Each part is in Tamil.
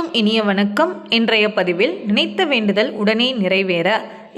அனைவருக்கும் இனிய வணக்கம். இன்றைய பதிவில் நினைத்த வேண்டுதல் உடனே நிறைவேற.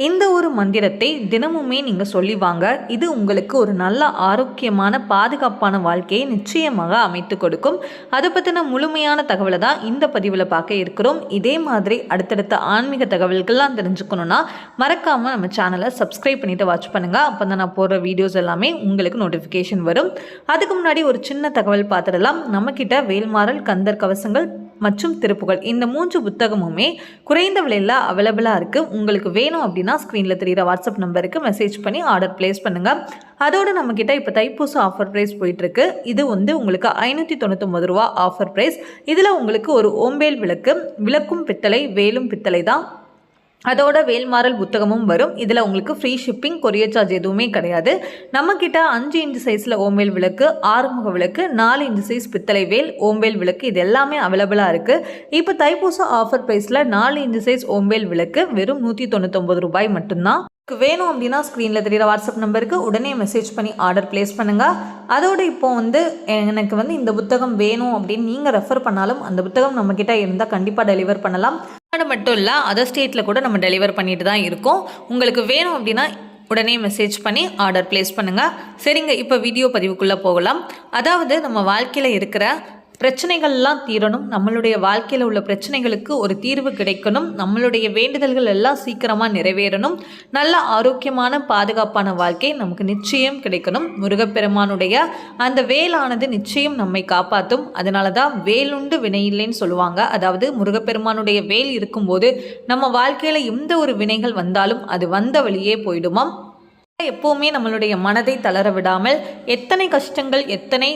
இந்த ஒரு மந்திரத்தை தினமுமே நீங்கள் சொல்லி வாங்க. இது உங்களுக்கு ஒரு நல்ல ஆரோக்கியமான பாதுகாப்பான வாழ்க்கையை நிச்சயமாக அமைத்து கொடுக்கும். அதை பற்றின முழுமையான தகவலை தான் இந்த பதிவில் பார்க்க இருக்கிறோம். இதே மாதிரி அடுத்தடுத்த ஆன்மீக தகவல்கள்லாம் தெரிஞ்சுக்கணுன்னா மறக்காமல் நம்ம சேனலை சப்ஸ்கிரைப் பண்ணிட்டு வாட்ச் பண்ணுங்கள் அப்போ தான் நான் போடுற வீடியோஸ் எல்லாமே உங்களுக்கு நோட்டிஃபிகேஷன் வரும். அதுக்கு முன்னாடி ஒரு சின்ன தகவல் பார்த்துடலாம். நம்மக்கிட்ட வேல்மாறல் கந்தர் கவசங்கள் மற்றும் திருப்புகள். இந்த மூன்று புத்தகமுமே குறைந்த விலையில் அவைலபிளாக இருக்குது உங்களுக்கு வேணும் அப்படின்னா ஸ்க்ரீனில் தெரிகிற வாட்ஸ்அப் நம்பருக்கு மெசேஜ் பண்ணி ஆர்டர் ப்ளேஸ் பண்ணுங்கள் அதோடு நம்மக்கிட்ட இப்போ தைப்பூச ஆஃபர் ப்ரைஸ் போயிட்டுருக்கு. இது வந்து உங்களுக்கு ஐநூற்றி தொண்ணூத்தொம்பது ரூபா ஆஃபர் ப்ரைஸ் இதில் உங்களுக்கு ஒரு ஓம்பேல் விளக்கு விளக்கும் பித்தளை வேலும் பித்தளை தான் அதோட வேல்மாறல் புத்தகமும் வரும். இதில் உங்களுக்கு ஃப்ரீ ஷிப்பிங் கொரியர் சார்ஜ் எதுவுமே கிடையாது. நம்மக்கிட்ட அஞ்சு இன்ச்சு சைஸில் ஓம்பேல் விளக்கு ஆறுமுக விளக்கு நாலு இன்ச்சு சைஸ் பித்தளை வேல் ஓம்பேல் விளக்கு இது எல்லாமே அவைலபிளாக இருக்குது இப்போ தைப்பூசம் ஆஃபர் ப்ரைஸில் நாலு இன்ச்சு சைஸ் ஓம்பேல் விளக்கு வெறும் நூற்றி தொண்ணூத்தொம்பது ரூபாய் மட்டும்தான். உங்களுக்கு வேணும் அப்படின்னா ஸ்க்ரீனில் தெரியிற வாட்ஸ்அப் நம்பருக்கு உடனே மெசேஜ் பண்ணி ஆர்டர் ப்ளேஸ் பண்ணுங்கள் அதோடு இப்போ வந்து எனக்கு வந்து இந்த புத்தகம் வேணும் அப்படின்னு நீங்கள் ரெஃபர் பண்ணாலும் அந்த புத்தகம் நம்மக்கிட்ட இருந்தால் கண்டிப்பாக டெலிவர் பண்ணலாம். தமிழ்நாடு மட்டும் இல்லை அதர் ஸ்டேட்டில் கூட நம்ம டெலிவர் பண்ணிட்டு தான் இருக்கோம். உங்களுக்கு வேணும் அப்படின்னா உடனே மெசேஜ் பண்ணி ஆர்டர் ப்ளேஸ் பண்ணுங்கள் சரிங்க இப்போ வீடியோ பதிவுக்குள்ளே போகலாம். அதாவது நம்ம வாழ்க்கையில் இருக்கிற பிரச்சனைகள்லாம் தீரணும். நம்மளுடைய வாழ்க்கையில் உள்ள பிரச்சனைகளுக்கு ஒரு தீர்வு கிடைக்கணும். நம்மளுடைய வேண்டுதல்கள் எல்லாம் சீக்கிரமாக நிறைவேறணும். நல்ல ஆரோக்கியமான பாதுகாப்பான வாழ்க்கை நமக்கு நிச்சயம் கிடைக்கணும். முருகப்பெருமானுடைய அந்த வேலானது நிச்சயம் நம்மை காப்பாற்றும் அதனால தான் வேலுண்டு வினையில்லைன்னு சொல்லுவாங்க. அதாவது முருகப்பெருமானுடைய வேல் இருக்கும்போது நம்ம வாழ்க்கையில் எந்த ஒரு வினைகள் வந்தாலும் அது வந்த வழியே போயிடுமாம். எப்போவுமே நம்மளுடைய மனதை தளர விடாமல் எத்தனை கஷ்டங்கள் எத்தனை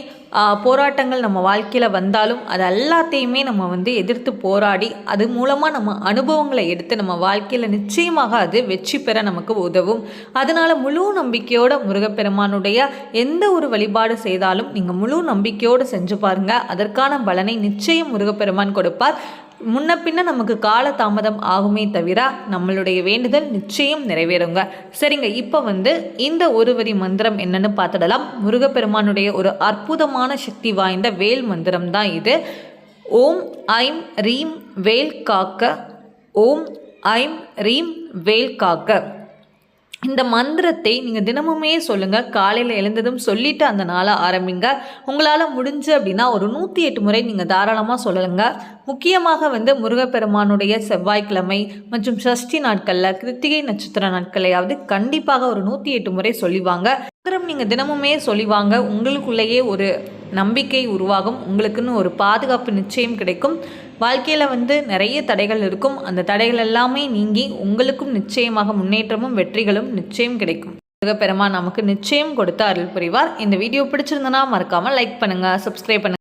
போராட்டங்கள் நம்ம வாழ்க்கையில் வந்தாலும் அது எல்லாத்தையுமே நம்ம வந்து எதிர்த்து போராடி அது மூலமாக நம்ம அனுபவங்களை எடுத்து நம்ம வாழ்க்கையில் நிச்சயமாக அது வெற்றி பெற நமக்கு உதவும். அதனால் முழு நம்பிக்கையோட முருகப்பெருமானுடைய எந்த ஒரு வழிபாடு செய்தாலும் நீங்கள் முழு நம்பிக்கையோடு செஞ்சு பாருங்கள் அதற்கான பலனை நிச்சயம் முருகப்பெருமான் கொடுப்பார். முன்ன பின்ன நமக்கு கால தாமதம் ஆகுமே தவிர நம்மளுடைய வேண்டுதல் நிச்சயம் நிறைவேறுங்க. சரிங்க இப்போ வந்து இந்த ஒரு வரி மந்திரம் என்னன்னு பார்த்துடலாம். முருகப்பெருமானுடைய ஒரு அற்புதமான சக்தி வாய்ந்த வேல் மந்திரம் தான் இது. ஓம் ஐம் ரீம் வேல் காக்க ஓம் ஐம் ரீம் வேல் காக்க. இந்த மந்திரத்தை நீங்கள் தினமுமே சொல்லுங்கள் காலையில் எழுந்ததும் சொல்லிவிட்டு அந்த நாளை ஆரம்பிங்க. உங்களால் முடிஞ்சு அப்படின்னா ஒரு நூற்றி எட்டு முறை நீங்கள் தாராளமாக சொல்லுங்கள் முக்கியமாக வந்து முருகப்பெருமானுடைய செவ்வாய்க்கிழமை மற்றும் சஷ்டி நாட்களில் கிருத்திகை நட்சத்திர நாட்களையாவது கண்டிப்பாக ஒரு நூற்றி எட்டு முறை சொல்லிவாங்க. மந்திரம் நீங்கள் தினமுமே சொல்லிவாங்க. உங்களுக்குள்ளேயே ஒரு நம்பிக்கை உருவாகும். உங்களுக்குன்னு ஒரு பாதுகாப்பு நிச்சயம் கிடைக்கும். வாழ்க்கையில் வந்து நிறைய தடைகள் இருக்கும். அந்த தடைகள் எல்லாமே நீங்கி உங்களுக்கும் நிச்சயமாக முன்னேற்றமும் வெற்றிகளும் நிச்சயம் கிடைக்கும். பெருமா நமக்கு நிச்சயம் கொடுத்த அருள் புரிவார். இந்த வீடியோ பிடிச்சிருந்தனா மறக்காமல் லைக் பண்ணுங்கள் சப்ஸ்கிரைப் பண்ணுங்கள்